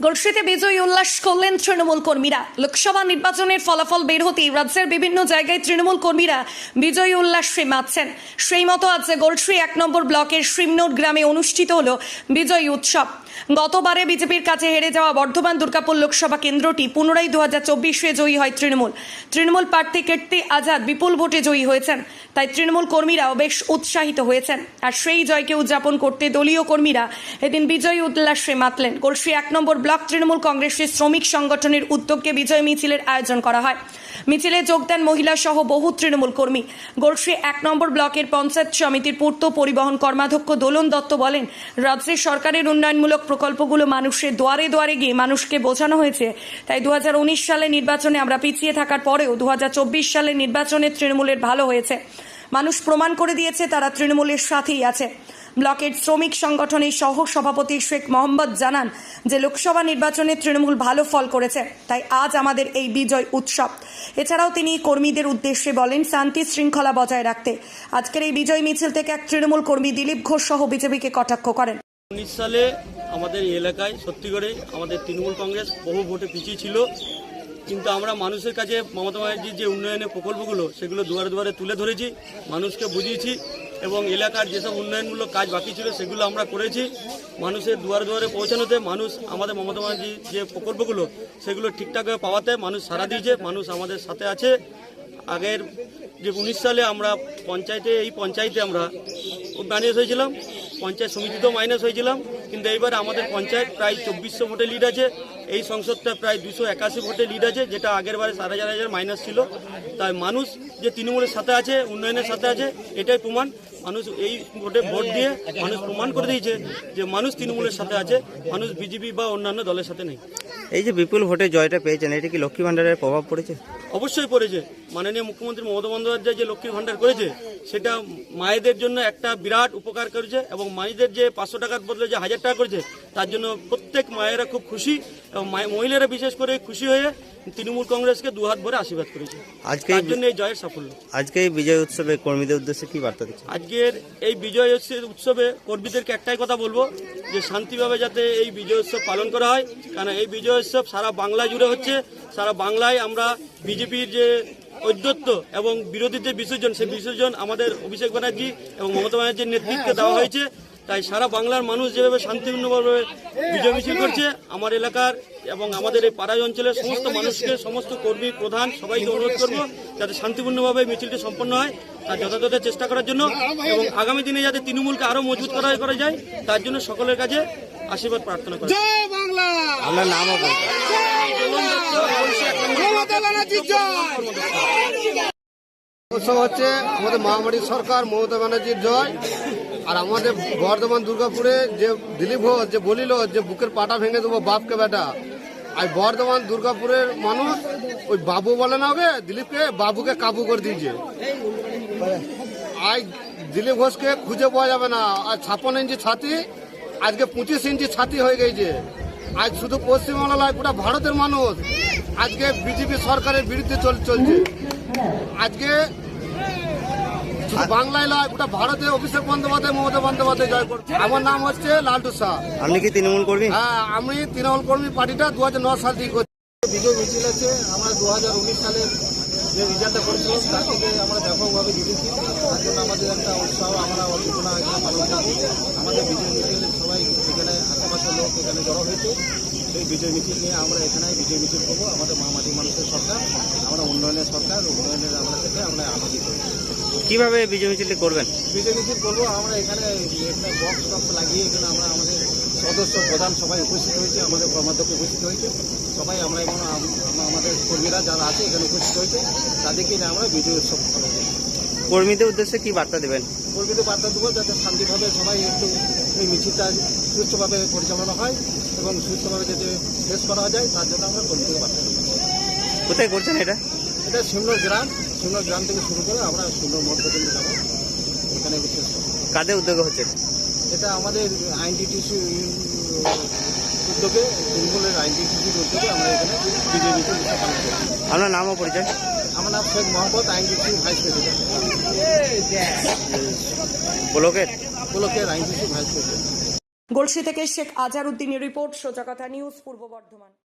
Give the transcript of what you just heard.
গলসিতে বিজয়ী উল্লাস করলেন তৃণমূল কর্মীরা। লোকসভা নির্বাচনের ফলাফল বের হতেই রাজ্যের বিভিন্ন জায়গায় তৃণমূল কর্মীরা বিজয়ী উল্লাসে মাতছেন। সেই মতো আজ গলসি এক নম্বর ব্লকের শ্রীমনোট গ্রামে অনুষ্ঠিত হল বিজয়ী উৎসব। গতবারে বিজেপির কাছে হেরে যাওয়া বর্ধমান দুর্গাপুর লোকসভা কেন্দ্রটি পুনরায় দু হাজার চব্বিশে জয়ী হয় তৃণমূল। তৃণমূল প্রার্থী কীর্তি আজাদ বিপুল ভোটে জয়ী হয়েছেন। তাই তৃণমূল কর্মীরাও বেশ উৎসাহিত হয়েছেন। আর সেই জয়কে উদযাপন করতে দলীয় কর্মীরা এদিন বিজয়ী উল্লাসে মাতলেন। কলসি এক নম্বর ব্লক তৃণমূল কংগ্রেসের শ্রমিক সংগঠনের উদ্যোগে বিজয় মিছিলের আয়োজন করা হয়। মিছিলে যোগ দেন মহিলা সহ বহু তৃণমূল কর্মী। গোলসি এক নম্বর ব্লকের পঞ্চায়েত সমিতির পূর্ত পরিবহন কর্মাধ্যক্ষ দোলন দত্ত বলেন রাজ্যের সরকারের উন্নয়নমূলক প্রকল্পগুলো মানুষের দুয়ারে দুয়ারে গিয়ে মানুষকে বোঝানো হয়েছে। তাই দু সালে নির্বাচনে আমরা পিছিয়ে থাকার পরেও দুহাজার চব্বিশ সালে নির্বাচনে তৃণমূলের ভালো হয়েছে। মানুষ প্রমাণ করে দিয়েছে, তারা তৃণমূলের সাথেই আছে। ব্লকের শ্রমিক সংগঠনের সহ সভাপতি শেখ মোহাম্মদ জানান যে, লোকসভা নির্বাচনে তৃণমূল ভালো ফল করেছে, তাই আজ আমাদের এই বিজয় উৎসব। এছাড়াও তিনি কর্মীদের উদ্দেশ্যে বলেন, শান্তি শৃঙ্খলা বজায় রাখতে। আজকের এই বিজয় মিছিল থেকে এক তৃণমূল কর্মী দিলীপ ঘোষ সহ বিজেপিকে কটাক্ষ করেন। উনিশ সালে আমাদের এলাকায় সত্যি করে আমাদের তৃণমূল কংগ্রেস বহু ভোটে পিছিয়ে ছিল। কিন্তু আমরা মানুষের কাছে মমতা ব্যানার্জির যে উন্নয়নের প্রকল্পগুলো, সেগুলো দুয়ারে দুয়ারে তুলে ধরেছি, মানুষকে বুঝিয়েছি এবং এলাকার যেসব উন্নয়নমূলক কাজ বাকি ছিল, সেগুলো আমরা করেছি। মানুষের দুয়ারে দুয়ারে পৌঁছানোতে মানুষ আমাদের মমতা ব্যানার্জির যে প্রকল্পগুলো, সেগুলো ঠিকঠাকভাবে পাওয়াতে মানুষ সাড়া দিয়েছে, মানুষ আমাদের সাথে আছে। আগের যে উনিশ সালে আমরা পঞ্চায়েতে, এই পঞ্চায়েতে আমরা মাইনাস হয়েছিলাম। পঞ্চায়েত সমিতিতেও মাইনাস হয়েছিলাম কিন্তু এইবার আমাদের পঞ্চায়েত প্রায় চব্বিশশো ভোটে লিড আছে। এই সংসদটা প্রায় দুশো একাশি ভোটে লিড আছে যেটা আগের বারে সাড়ে চার হাজার মাইনাস ছিল। তাই মানুষ যে তৃণমূলের সাথে আছে উন্নয়নের সাথে আছে এটাই প্রমাণ। মানুষ এই ভোটে ভোট দিয়ে মানুষ প্রমাণ করে দিয়েছে যে মানুষ তৃণমূলের সাথে আছে মানুষ বিজেপি বা অন্যান্য দলের সাথে নেই। এই যে বিপুল ভোটে জয়টা পেয়েছেন এটা কি লক্ষ্মী ভান্ডারের প্রভাব পড়েছে? অবশ্যই পড়েছে। মাননীয় মুখ্যমন্ত্রী মমতা বন্দ্যোপাধ্যায় যে লক্ষ্মীর ভান্ডার করেছে সেটা মায়েদের জন্য একটা বিরাট উপকার করেছে এবং মায়েদের যে পাঁচশো টাকার বদলে যে হাজার টাকা করেছে তার জন্য প্রত্যেক মায়েরা খুব খুশি এবং মহিলারা বিশেষ করে খুশি হয়ে তৃণমূল কংগ্রেসকে দুহাত ভরে আশীর্বাদ করেছে। আজকে তার জন্য এই জয়ের সাফল্য। আজকে এই বিজয় উৎসবে কর্মীদের উদ্দেশ্যে কি বার্তা দিচ্ছেন? আজকের এই বিজয় উৎসবে কর্মীদেরকে একটাই কথা বলব যে শান্তিভাবে যাতে এই বিজয় উৎসব পালন করা হয়। কারণ এই বিজয় উৎসব সারা বাংলা জুড়ে হচ্ছে। সারা বাংলায় আমরা বিজেপির যে ঐদ্যত্য এবং বিরোধীদের বিসর্জন সেই বিসর্জন আমাদের অভিষেক ব্যানার্জি এবং মমতা ব্যানার্জির নেতৃত্বে দেওয়া হয়েছে। তাই সারা বাংলার মানুষ যেভাবে শান্তিপূর্ণভাবে বিজয় মিছিল করছে আমার এলাকার এবং আমাদের এই পাড়ায় অঞ্চলের সমস্ত মানুষকে সমস্ত কর্মী প্রধান সবাইকে অনুরোধ করব যাতে শান্তিপূর্ণভাবে মিছিলটি সম্পন্ন হয় তার যথাযথ চেষ্টা করার জন্য এবং আগামী দিনে যাতে তৃণমূলকে আরও মজবুত করা করা যায় তার জন্য সকলের কাছে আশীর্বাদ প্রার্থনা করি। জয় বাংলা! নামও উৎসব হচ্ছে আমাদের মহামারী সরকার, মমতা ব্যানার্জির জয়। আর আমাদের বর্ধমান, দুর্গাপুরে যে দিলীপ ঘোষ, যে বলিল, যে বুকের পাটা ভেঙে দেবো বাপকে বেটা। আর বর্ধমান, দুর্গাপুরের মানুষ ওই বাবু বলে না হবে দিলীপকে, বাবুকে কাবু করে দিয়েছে। আজ দিলীপ ঘোষকে খুঁজে পাওয়া যাবে না। আর ছাপ্পান্ন ইঞ্চি ছাতি, আজকে পঁচিশ ইঞ্চি ছাতি হয়ে গেছে। আজ শুধু পশ্চিমবাংলা নয়, গোটা ভারতের মানুষ আজকে বিজেপি সরকারের বিরুদ্ধে চল চলছে। আজকে বাংলায় নয় গোটা ভারতে অভিষেক বন্দ্যোপাধ্যায় মমতা বন্দ্যোপাধ্যায় জয় করছে আমার নাম হচ্ছে লালটু শাহ। আপনি কি তৃণমূল কর্মী? হ্যাঁ আমি তৃণমূল কর্মী পার্টিটা দু হাজার নয় সাল থেকে করছি। বিজয় মিছিল আছে আমরা দু হাজার উনিশ সালের যে রেজাল্টটা করেছিলাম তার থেকে আমরা ব্যাপকভাবে জিতেছি। তার জন্য আমাদের একটা উৎসাহ আমরা অল্পনা পালন আমাদের বিজয় মিছিল সবাই এখানে লোক এখানে জড়ো হয়েছে। সেই বিজয় মিছিল নিয়ে আমরা এখানে বিজয় মিছিল করব। আমাদের মহামাটি মানুষের সরকার আমরা উন্নয়নের সরকার উন্নয়নের আমরা থেকে আমরা আলোচিত করি কীভাবে বিজয় মিছিলটি করবেন? বিজয় মিছিল করব আমরা এখানে এখানে বক্স টক্স লাগিয়ে এখানে আমরা আমাদের সদস্য প্রধান সবাই উপস্থিত হয়েছে আমাদের কর্মাধ্যক্ষ উপস্থিত হয়েছে। সবাই আমরা এখানে আম- আম- আমাদের কর্মীরা যারা আছে এখানে উপস্থিত হয়েছে তাদেরকে আমরা বিজয় উৎসব পালন করি কর্মীদের উদ্দেশ্যে কি বার্তা দেবেন? কর্মীদের বার্তা দেবো যাতে শান্তিভাবে সবাই একটু এই মিছিলটা সুস্থভাবে পরিচালনা হয় এবং সুস্থভাবে যাতে শেষ করা যায় তার জন্য আমরা কর্মীদের বার্তা দেবো। কোথায় করছেন এটা? এটা সিমনোর গ্রাম সিমনোর গ্রাম থেকে শুরু করে আমরা সিমনোর মোড় পর্যন্ত যাব। এখানে শেষ কাদের উদ্যোগে হচ্ছে এটা? আমাদের আইনটিটিসি উদ্যোগে তৃণমূলের আইনটিটিসির উদ্যোগে আমরা এখানে বিজেপি আপনার নামও পরিচয়? আমার নাম শেখ মোহাম্মদ আইনটিসি ভাইস প্রেসিডেন্ট। গলসি থেকে শেখ আজারউদ্দিনের রিপোর্ট সোজা কথা নিউজ পূর্ব বর্ধমান।